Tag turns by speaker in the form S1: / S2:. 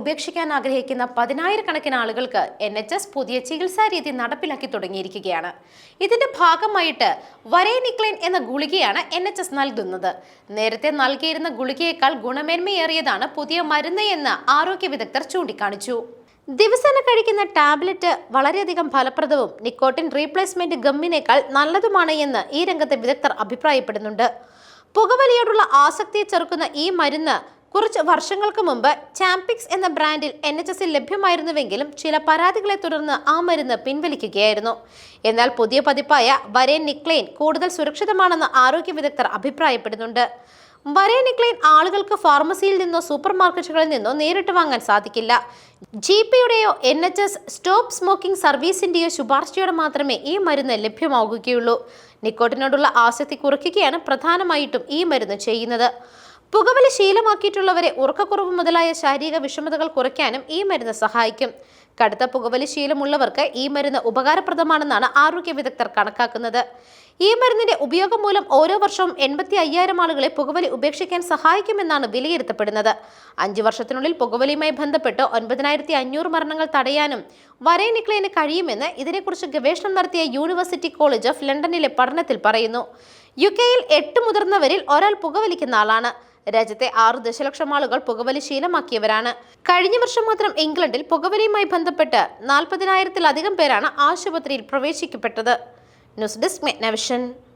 S1: ഉപേക്ഷിക്കാൻ ആഗ്രഹിക്കുന്ന പതിനായിരക്കണക്കിന് ആളുകൾക്ക് എൻ എച്ച് എസ് പുതിയ ചികിത്സാ രീതി നടപ്പിലാക്കി തുടങ്ങിയിരിക്കുകയാണ്. ഇതിന്റെ ഭാഗമായിട്ട് വരേനിക്ലൈൻ എന്ന ഗുളികയാണ് എൻ എച്ച് എസ് നൽകുന്നത്. നേരത്തെ നൽകിയിരുന്ന ഗുളികയേക്കാൾ ഗുണമേന്മയേറിയതാണ് പുതിയ മരുന്ന് എന്ന് ആരോഗ്യ വിദഗ്ധർ ചൂണ്ടിക്കാണിച്ചു. ദിവസേന കഴിക്കുന്ന ടാബ്ലറ്റ് വളരെയധികം ഫലപ്രദവും നിക്കോട്ടിൻ റീപ്ലേസ്മെന്റ് ഗമ്മിനേക്കാൾ നല്ലതുമാണ് എന്ന് ഈ രംഗത്തെ വിദഗ്ധർ അഭിപ്രായപ്പെടുന്നുണ്ട്. പുകവലിയോടുള്ള ആസക്തിയെ ചെറുക്കുന്ന ഈ മരുന്ന് കുറച്ച് വർഷങ്ങൾക്ക് മുമ്പ് ചാമ്പിക്സ് എന്ന ബ്രാൻഡിൽ എൻ എച്ച് എസിൽ ലഭ്യമായിരുന്നുവെങ്കിലും ചില പരാതികളെ തുടർന്ന് ആ മരുന്ന് പിൻവലിക്കുകയായിരുന്നു. എന്നാൽ പുതിയ പതിപ്പായ വരേൻ നിക്ലെയിൻ കൂടുതൽ സുരക്ഷിതമാണെന്ന് ആരോഗ്യ വിദഗ്ധർ അഭിപ്രായപ്പെടുന്നുണ്ട്. വരേ നിക്ലെയിൻ ആളുകൾക്ക് ഫാർമസിയിൽ നിന്നോ സൂപ്പർ മാർക്കറ്റുകളിൽ നിന്നോ നേരിട്ട് വാങ്ങാൻ സാധിക്കില്ല. G പിയുടെയോ N H S stop smoking സർവീസിന്റെയോ ശുപാർശയോടെ മാത്രമേ ഈ മരുന്ന് ലഭ്യമാവുകയുള്ളൂ. നിക്കോട്ടിനോടുള്ള ആസക്തി കുറയ്ക്കുകയാണ് പ്രധാനമായിട്ടും ഈ മരുന്ന് ചെയ്യുന്നത്. പുകവലി ശീലമാക്കിയിട്ടുള്ളവരെ ഉറക്കക്കുറവ് മുതലായ ശാരീരിക വിഷമതകൾ കുറയ്ക്കാനും ഈ മരുന്ന് സഹായിക്കും. കടുത്ത പുകവലി ശീലമുള്ളവർക്ക് ഈ മരുന്ന് ഉപകാരപ്രദമാണെന്നാണ് ആരോഗ്യ വിദഗ്ധർ കണക്കാക്കുന്നത്. ഈ മരുന്നിന്റെ ഉപയോഗം മൂലം ഓരോ വർഷവും എൺപത്തി അയ്യായിരം ആളുകളെ പുകവലി ഉപേക്ഷിക്കാൻ സഹായിക്കുമെന്നാണ് വിലയിരുത്തപ്പെടുന്നത്. അഞ്ചു വർഷത്തിനുള്ളിൽ പുകവലിയുമായി ബന്ധപ്പെട്ട് ഒൻപതിനായിരത്തി അഞ്ഞൂറ് മരണങ്ങൾ തടയാനും വരേനിക്ലേന് കഴിയുമെന്ന് ഇതിനെക്കുറിച്ച് ഗവേഷണം നടത്തിയ യൂണിവേഴ്സിറ്റി കോളേജ് ഓഫ് ലണ്ടനിലെ പഠനത്തിൽ പറയുന്നു. യു കെയിൽ എട്ട് മുതിർന്നവരിൽ ഒരാൾ പുകവലിക്കുന്ന ആളാണ്. രാജ്യത്തെ ആറ് ദശലക്ഷം ആളുകൾ പുകവലി ശീലമാക്കിയവരാണ്. കഴിഞ്ഞ വർഷം മാത്രം ഇംഗ്ലണ്ടിൽ പുകവലിയുമായി ബന്ധപ്പെട്ട് നാൽപ്പതിനായിരത്തിലധികം പേരാണ് ആശുപത്രിയിൽ പ്രവേശിക്കപ്പെട്ടത്. News desk മെഗ്നവിഷൻ.